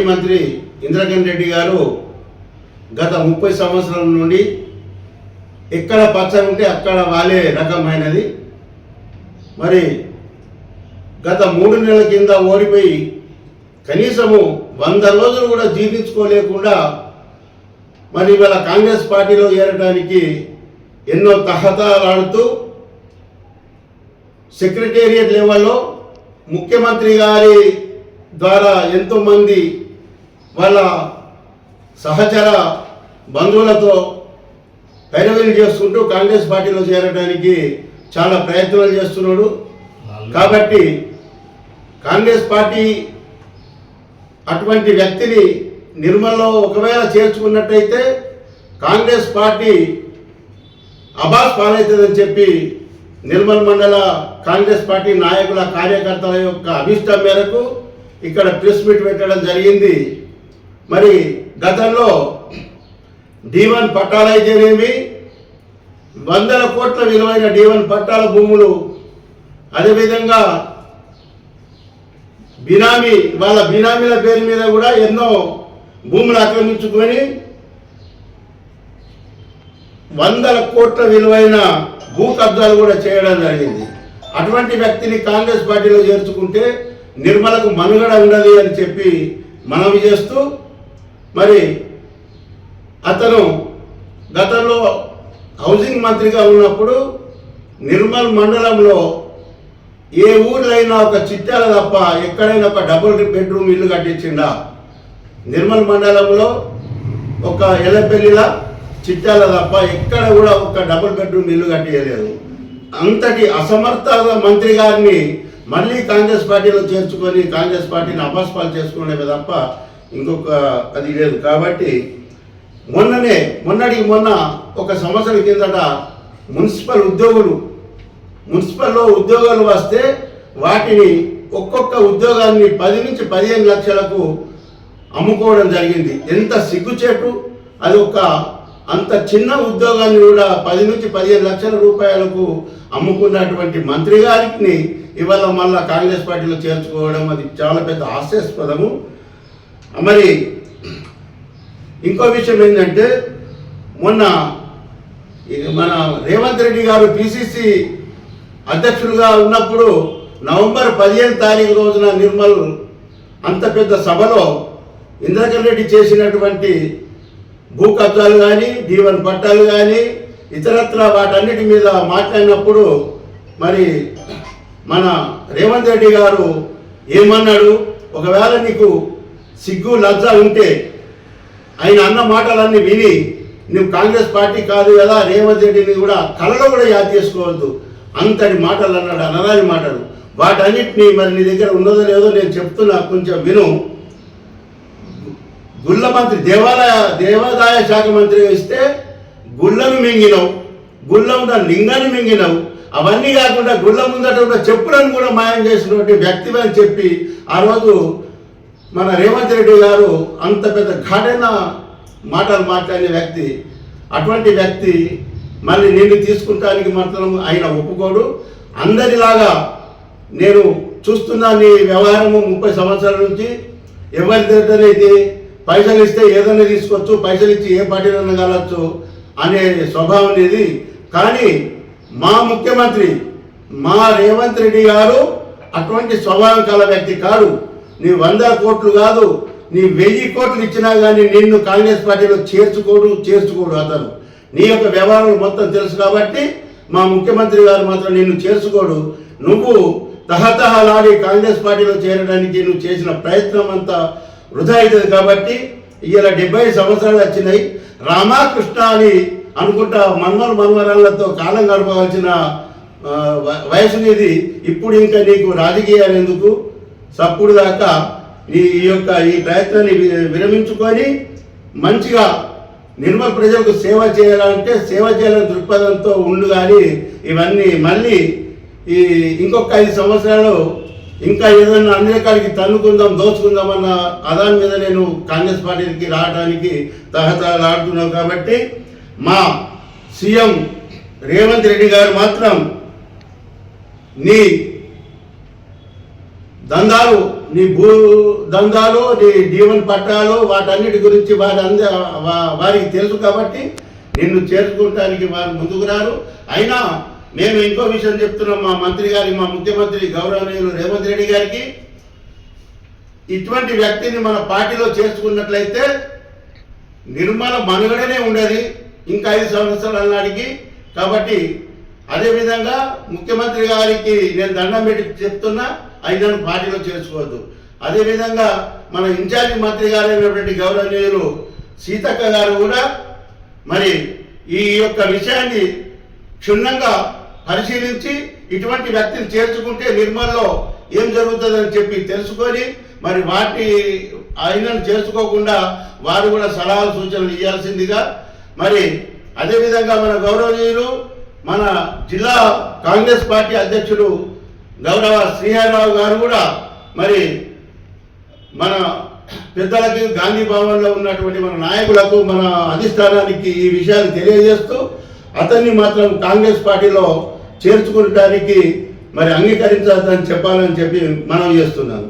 మాజీ మంత్రి ఇంద్రకరణ్ రెడ్డి గారు గత ముప్పై సంవత్సరాల నుండి ఎక్కడ పచ్చ ఉంటే అక్కడ వాలే రకమైనది. మరి గత మూడు నెలల కింద ఓడిపోయి కనీసము వంద రోజులు కూడా జీర్ణించుకోలేకుండా మరి ఇవాళ కాంగ్రెస్ పార్టీలో చేరడానికి ఎన్నో తహతాలాడుతూ సెక్రటేరియట్ లెవెల్లో ముఖ్యమంత్రి గారి ద్వారా ఎంతోమంది వాళ్ళ సహచర బంధువులతో పైరవీలు చేసుకుంటూ కాంగ్రెస్ పార్టీలో చేరడానికి చాలా ప్రయత్నాలు చేస్తున్నాడు. కాబట్టి కాంగ్రెస్ పార్టీ అటువంటి వ్యక్తిని నిర్మల్లో ఒకవేళ చేర్చుకున్నట్టయితే కాంగ్రెస్ పార్టీ అబాస్ పాలవుతుందని చెప్పి నిర్మల్ మండల కాంగ్రెస్ పార్టీ నాయకుల కార్యకర్తల యొక్క అభిష్టం మేరకు ఇక్కడ ప్రెస్ మీట్ పెట్టడం జరిగింది. మరి గతంలో డీవన్ పట్టాలైతేనేమి వందల కోట్ల విలువైన డీవన్ పట్టాల భూములు అదేవిధంగా బినామీ వాళ్ళ బినామీల పేరు మీద కూడా ఎన్నో భూములు ఆక్రమించుకొని వందల కోట్ల విలువైన భూ కబ్జాలు కూడా చేయడం జరిగింది. అటువంటి వ్యక్తిని కాంగ్రెస్ పార్టీలో చేర్చుకుంటే నిర్మలకు మనుగడ ఉండదు అని చెప్పి మనవి చేస్తూ మరి అతను గతంలో హౌసింగ్ మంత్రిగా ఉన్నప్పుడు నిర్మల్ మండలంలో ఏ ఊర్లైనా ఒక చిట్టాల తప్ప ఎక్కడైనా ఒక డబుల్ బెడ్రూమ్ ఇల్లు కట్టించిండా? నిర్మల్ మండలంలో ఒక ఎలపెల్లిల చిట్టాల తప్ప ఎక్కడ కూడా ఒక డబుల్ బెడ్రూమ్ ఇల్లు కట్టియలేదు. అంతటి అసమర్థ మంత్రి గారిని మళ్ళీ కాంగ్రెస్ పార్టీలో చేర్చుకొని కాంగ్రెస్ పార్టీని అపాస్పాలు చేసుకునేవి తప్ప ఇంకొక అది లేదు. కాబట్టి మొన్ననే మొన్నటికి మొన్న ఒక సంవత్సరం కిందట మున్సిపల్ ఉద్యోగులు మున్సిపల్లో ఉద్యోగాలు వస్తే వాటిని ఒక్కొక్క ఉద్యోగాన్ని పది నుంచి పదిహేను లక్షలకు అమ్ముకోవడం జరిగింది. ఎంత సిగ్గుచేటు అది ఒక అంత చిన్న ఉద్యోగాన్ని కూడా పది నుంచి పదిహేను లక్షల రూపాయలకు అమ్ముకున్నటువంటి మంత్రి గారిని ఇవాళ మళ్ళా కాంగ్రెస్ పార్టీలో చేర్చుకోవడం అది చాలా పెద్ద హాస్యాస్పదము. మరి ఇంకో విషయం ఏంటంటే మొన్న ఇది మన రేవంత్ రెడ్డి గారు పిసిసి అధ్యక్షులుగా ఉన్నప్పుడు నవంబర్ పదిహేను తారీఖు రోజున నిర్మల్ అంత పెద్ద సభలో ఇంద్రకర్ రెడ్డి చేసినటువంటి భూ కబ్జాలు కానీ దీవెన పట్టాలు కానీ ఇతరత్ర వాటన్నిటి మీద మాట్లాడినప్పుడు మరి మన రేవంత్ రెడ్డి గారు ఏమన్నాడు? ఒకవేళ నీకు సిగ్గు లజ్జ ఉంటే ఆయన అన్న మాటలన్నీ విని నువ్వు కాంగ్రెస్ పార్టీ కాదు కదా రేవంత్ రెడ్డిని కూడా కలలో కూడా యాద్ చేసుకోవద్దు. అంతటి మాటలు అన్నాడు అనరాని మాటలు. వాటన్నిటిని మరి నీ దగ్గర ఉన్నదో లేదో నేను చెప్తున్నా కొంచెం విను. గుళ్ళ మంత్రి దేవాలయ దేవాదాయ శాఖ మంత్రి ఇస్తే గుళ్ళను మింగినవు గుళ్ళ ఉన్న లింగాన్ని మింగినవు. అవన్నీ కాకుండా గుళ్ళ ముందట ఉన్న చెప్పులను కూడా మాయం చేసినటువంటి వ్యక్తి అని చెప్పి ఆ రోజు మన రేవంత్ రెడ్డి గారు అంత పెద్ద ఘాటైన మాటలు మాట్లాడిన వ్యక్తి. అటువంటి వ్యక్తి మళ్ళీ నేను తీసుకుంటానికి మాత్రం ఆయన ఒప్పుకోడు. అందరిలాగా నేను చూస్తున్నా నీ వ్యవహారము ముప్పై సంవత్సరాల నుంచి. ఎవరి దగ్గరైతే పైసలు ఇస్తే ఏదైనా తీసుకోవచ్చు పైసలు ఇచ్చి ఏ పార్టీలైనా కలవచ్చు అనే స్వభావం అనేది కానీ మా ముఖ్యమంత్రి మా రేవంత్ రెడ్డి గారు అటువంటి స్వభావం కల వ్యక్తి కాదు నీ వంద కోట్లు కాదు నీ వెయ్యి కోట్లు ఇచ్చినా కానీ నిన్ను కాంగ్రెస్ పార్టీలో చేర్చుకోడు చేర్చుకోడు అతను. నీ యొక్క వ్యవహారం మొత్తం తెలుసు కాబట్టి మా ముఖ్యమంత్రి గారు మాత్రం నిన్ను చేర్చుకోడు. నువ్వు తహతహలాడి కాంగ్రెస్ పార్టీలో చేరడానికి నువ్వు చేసిన ప్రయత్నం అంతా వృధా అవుతుంది కాబట్టి ఇలా డెబ్బై సంవత్సరాలు వచ్చినాయి. రామాకృష్ణ అని అనుకుంటా మన్మర్ మన్మరాలతో కాలం గడపవలసిన వయసు ఇది ఇప్పుడు ఇంకా నీకు రాజకీయాలు ఎందుకు? సప్పుడు దాకా ఈ యొక్క ఈ ప్రయత్నాన్ని విరమించుకొని మంచిగా నిర్మల్ ప్రజలకు సేవ చేయాలంటే సేవ చేయాలని దృక్పథంతో ఉండు కానీ ఇవన్నీ మళ్ళీ ఈ ఇంకొక ఐదు సంవత్సరాలు ఇంకా ఏదైనా అన్ని రకాలకి తన్నుకుందాం దోచుకుందాం అన్న అదాని మీద నేను కాంగ్రెస్ పార్టీకి రావడానికి తహతలాడుతున్నావు కాబట్టి మా సీఎం రేవంత్ రెడ్డి గారు మాత్రం నీ దందాలు నీ భూ దందాలు నీ జీవన పట్టాలు వాటన్నిటి గురించి వారి అంద వారికి తెలుసు కాబట్టి నిన్ను చేర్చుకోవటానికి వారు ముందుకు రారు. అయినా మేము ఇంకో విషయం చెప్తున్నాం మా మంత్రి గారి మా ముఖ్యమంత్రి గౌరవనీయులు రేవంత్ రెడ్డి గారికి. ఇటువంటి వ్యక్తిని మన పార్టీలో చేర్చుకున్నట్లయితే నిర్మల మనుగడనే ఉండేది. ఇంకా ఐదు సంవత్సరాల నాటికి. కాబట్టి అదేవిధంగా ముఖ్యమంత్రి గారికి నేను దండం పెట్టి చెప్తున్నా అయినను పార్టీలో చేర్చుకోవద్దు అదేవిధంగా మన ఇన్ఛార్జి మంత్రి గారైనటువంటి గౌరవనీయులు సీతక్క గారు కూడా మరి ఈ యొక్క విషయాన్ని క్షుణ్ణంగా పరిశీలించి ఇటువంటి వ్యక్తిని చేర్చుకుంటే నిర్మల్లో ఏం జరుగుతుందని చెప్పి తెలుసుకొని మరి వాటి ఆయనను చేర్చుకోకుండా వారు కూడా సలహాలు సూచనలు ఇవ్వాల్సిందిగా మరి అదేవిధంగా మన గౌరవనీయులు మన జిల్లా కాంగ్రెస్ పార్టీ అధ్యక్షుడు గౌరవ శ్రీహరిరావు గారు కూడా మరి మన పెద్దలకి గాంధీ భవన్లో ఉన్నటువంటి మన నాయకులకు మన అధిష్టానానికి ఈ విషయాన్ని తెలియజేస్తూ అతన్ని మాత్రం కాంగ్రెస్ పార్టీలో చేర్చుకోవడానికి మరి అంగీకరించాలని చెప్పాలని చెప్పి మనం చేస్తున్నాను.